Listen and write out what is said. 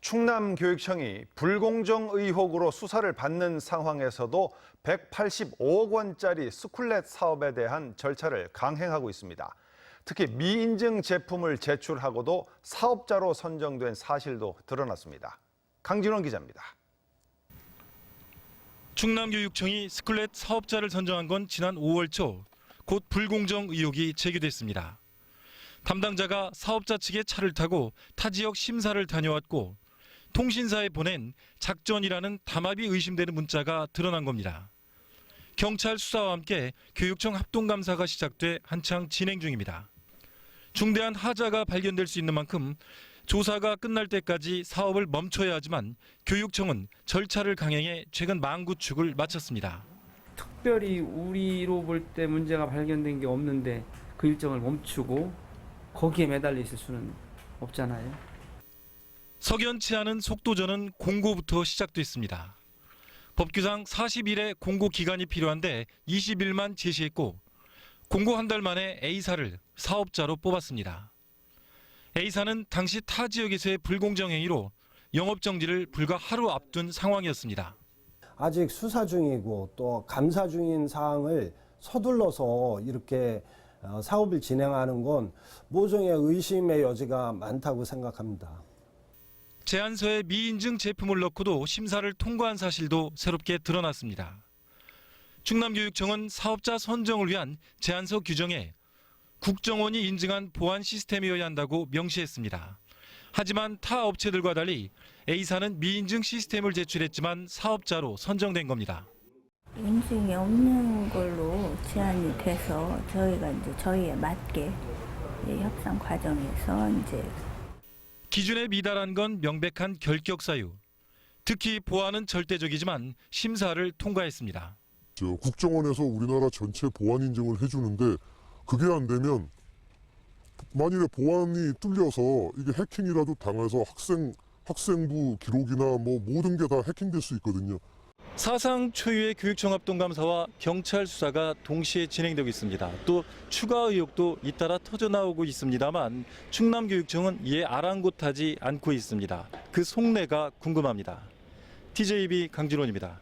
충남교육청이 불공정 의혹으로 수사를 받는 상황에서도 185억 원짜리 스쿨렛 사업에 대한 절차를 강행하고 있습니다. 특히 미인증 제품을 제출하고도 사업자로 선정된 사실도 드러났습니다. 강진원 기자입니다. 충남교육청이 스쿨렛 사업자를 선정한 건 지난 5월 초 곧 불공정 의혹이 제기됐습니다. 담당자가 사업자 측의 차를 타고 타 지역 심사를 다녀왔고 통신사에 보낸 작전이라는 담합이 의심되는 문자가 드러난 겁니다. 경찰 수사와 함께 교육청 합동감사가 시작돼 한창 진행 중입니다. 중대한 하자가 발견될 수 있는 만큼 조사가 끝날 때까지 사업을 멈춰야 하지만 교육청은 절차를 강행해 최근 망구축을 마쳤습니다. 특별히 우리로 볼 때 문제가 발견된 게 없는데 그 일정을 멈추고 거기에 매달려 있을 수는 없잖아요. 석연치 않은 속도전은 공고부터 시작됐습니다. 법규상 40일의 공고 기간이 필요한데 20일만 제시했고 공고 한 달 만에 A사를 사업자로 뽑았습니다. A사는 당시 타 지역에서의 불공정 행위로 영업 정지를 불과 하루 앞둔 상황이었습니다. 아직 수사 중이고 또 감사 중인 사항을 서둘러서 이렇게 어, 사업을 진행하는 건 모종의 의심의 여지가 많다고 생각합니다. 제안서에 미인증 제품을 넣고도 심사를 통과한 사실도 새롭게 드러났습니다. 충남교육청은 사업자 선정을 위한 제안서 규정에 국정원이 인증한 보안 시스템이어야 한다고 명시했습니다. 하지만 타 업체들과 달리 A사는 미인증 시스템을 제출했지만 사업자로 선정된 겁니다. 인증이 없는 걸로 제안이 돼서 저희가 이제 저희에 맞게 협상 과정에서 이제 기준에 미달한 건 명백한 결격 사유. 특히 보안은 절대적이지만 심사를 통과했습니다. 저 국정원에서 우리나라 전체 보안 인증을 해주는데 그게 안 되면 만일에 보안이 뚫려서 이게 해킹이라도 당해서 학생 학생부 기록이나 뭐 모든 게 다 해킹될 수 있거든요. 사상 초유의 교육청 합동감사와 경찰 수사가 동시에 진행되고 있습니다. 또 추가 의혹도 잇따라 터져나오고 있습니다만 충남교육청은 이에 아랑곳하지 않고 있습니다. 그 속내가 궁금합니다. TJB 강진원입니다.